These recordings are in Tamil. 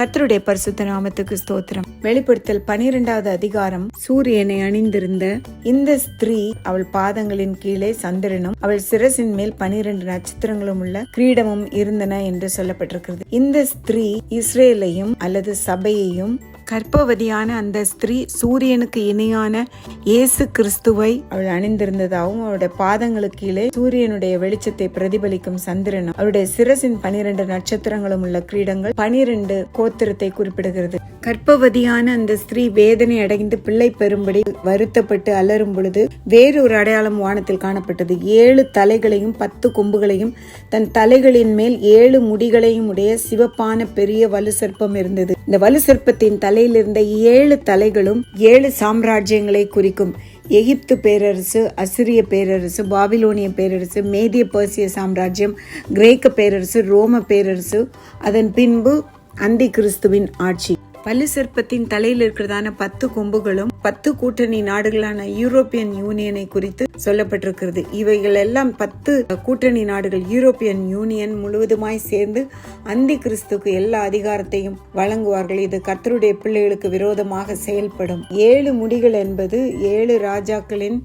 கத்தருடைய பரிசுத்த நாமத்துக்கு ஸ்தோத்திரம். வெளிப்படுத்தல் பனிரெண்டாவது அதிகாரம் சூரியனை அணிந்திருந்த இந்த ஸ்திரீ அவள் பாதங்களின் கீழே சந்திரனும் அவள் சிரசின் மேல் பனிரெண்டு நட்சத்திரங்களும் உள்ள கிரீடமும் இருந்தன என்று சொல்லப்பட்டிருக்கிறது. இந்த ஸ்திரீ இஸ்ரேலையும் அல்லது சபையையும் கர்ப்பவதியான அந்த ஸ்திரீ சூரியனுக்கு இணையான இயேசு கிறிஸ்துவை அவள் அணிந்திருந்ததாகவும் அவளுடைய பாதங்களுக்கு கீழே சூரியனுடைய வெளிச்சத்தை பிரதிபலிக்கும் சந்திரனும் அவருடைய சிரசின் பனிரெண்டு நட்சத்திரங்களும் உள்ள கிரீடங்கள் பனிரெண்டு கோத்திரத்தை குறிப்பிடுகிறது. கர்ப்பவதியான அந்த ஸ்திரீ வேதனை அடைந்து பிள்ளை பெறும்படி வருத்தப்பட்டு அலறும் பொழுது வேறொரு அடையாளம் வானத்தில் காணப்பட்டது. ஏழு தலைகளையும் பத்து கொம்புகளையும் தன் தலைகளின் மேல் ஏழு முடிகளையும் உடைய சிவப்பான பெரிய வலு சர்ப்பம் இருந்தது. இந்த வலு சிற்பத்தின் தலையில் இருந்த ஏழு தலைகளும் ஏழு சாம்ராஜ்யங்களை குறிக்கும். எகிப்து பேரரசு அசிரிய பேரரசு பாபிலோனிய பேரரசு மேதிய பர்சிய சாம்ராஜ்யம் கிரேக்க பேரரசு ரோம பேரரசு. அதன் பின்பு அந்தி கிறிஸ்துவின் ஆட்சி. பல்லு சிற்பத்தின் தலையில் இருக்கிறதான பத்து கொம்புகளும் பத்து கூட்டணி நாடுகளான யூரோப்பியன் யூனியனை குறித்து சொல்லப்பட்டிருக்கிறது. இவைகள் எல்லாம் பத்து கூட்டணி நாடுகள் யூரோப்பியன் யூனியன் முழுவதுமாய் சேர்ந்து அந்தி கிறிஸ்துக்கு எல்லா அதிகாரத்தையும் வழங்குவார்கள். இது கர்த்தருடைய பிள்ளைகளுக்கு விரோதமாக செயல்படும். ஏழு முடிகள் என்பது ஏழு ராஜாக்களின்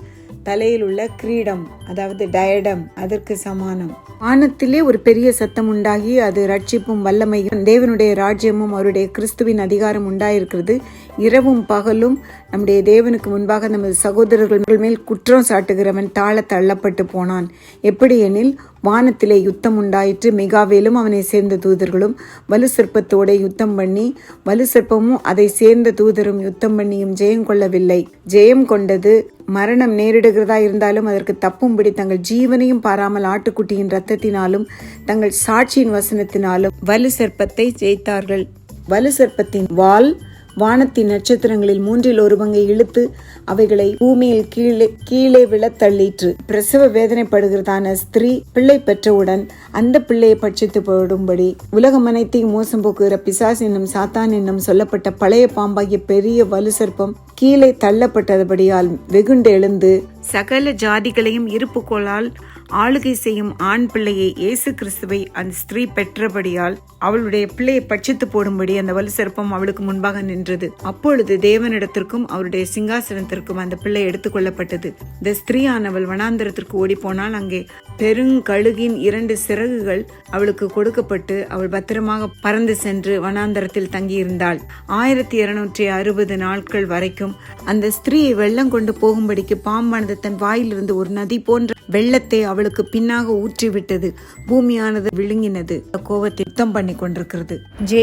தலையில் உள்ள கிரீடம் அதாவது டயடம் அதற்கு சமானம். வானத்திலே ஒரு பெரிய சத்தம் உண்டாகி அது ரட்சிப்பும் வல்லமையும் தேவனுடைய ராஜ்யமும் அவருடைய கிறிஸ்துவின் அதிகாரம் உண்டாயிருக்கிறது. இரவும் பகலும் நம்முடைய தேவனுக்கு முன்பாக நமது சகோதரர்கள் மேல் குற்றம் சாட்டுகிறவன் தாழ தள்ளப்பட்டு போனான். எப்படி எனில் வானத்திலே யுத்தம் உண்டாயிற்று. மிகாவேலும் அவனை சேர்ந்த தூதர்களும் வலு சிற்பத்தோட யுத்தம் பண்ணி வலு சிற்பமும் அதை சேர்ந்த தூதரும் யுத்தம் பண்ணியும் ஜெயம் கொள்ளவில்லை. ஜெயம் கொண்டது மரணம் நேரிடுகிறதா இருந்தாலும் அதற்கு தப்பும்படி தங்கள் ஜீவனையும் பாராமல் ஆட்டுக்குட்டியின் ரத்தத்தினாலும் தங்கள் சாட்சியின் வசனத்தினாலும் வலு சிற்பத்தை ஜெயித்தார்கள். வலு சிற்பத்தின் வால் வானத்தின் நட்சத்திரங்களில் மூன்றில் ஒரு பங்கை இழுத்து அவைகளை பூமியில் கீழே கீழே விழ தள்ளிற்று. பிரசவ வேதனைப்படுகிறதான ஸ்திரீ பிள்ளை பெற்றவுடன் அந்த பிள்ளையை பட்சித்து போடும்படி உலகம் அனைத்தையும் மோசம் போக்குகிற பிசாஸ் என்னும் சாத்தான் என்னும் சொல்லப்பட்ட பழைய பாம்பாகிய பெரிய வலு சர்ப்பம் கீழே தள்ளப்பட்டபடியால் வெகுண்டு எழுந்து சகல ஜாதிகளையும் இருப்புக்கோளால் ஆளுகை செய்யும் ஆண் பிள்ளையை இயேசு கிறிஸ்துவை அந்த ஸ்திரீ பெற்றபடியால் அவளுடைய பிள்ளையை பட்சித்து போடும்படி அந்த வலு சிற்பம் அவளுக்கு முன்பாக நின்றது. அப்பொழுது தேவனிடத்திற்கும் அவருடைய சிங்காசனத்திற்கும் அந்த பிள்ளை எடுத்துக்கொள்ளப்பட்டது இந்த ஸ்திரீயானவள் வனாந்தரத்திற்கு ஓடி போனால் அங்கே பெருங்கழுகின் இரண்டு சிறகுகள் அவளுக்கு கொடுக்கப்பட்டு அவள் பத்திரமாக பறந்து சென்று வனாந்தரத்தில் தங்கியிருந்தாள். ஆயிரத்தி இருநூற்றி அறுபது நாட்கள் வரைக்கும் அந்த ஸ்திரீயை வெள்ளம் கொண்டு போகும்படிக்கு பாம்பானது தன் வாயிலிருந்து ஒரு நதி போன்ற வெள்ளத்தை அவளுக்கு பின்னாக ஊற்றிவிட்டது. பூமியானது விழுங்கினது. கோவத்தை யுத்தம் பண்ணி கொண்டிருக்கிறது ஜே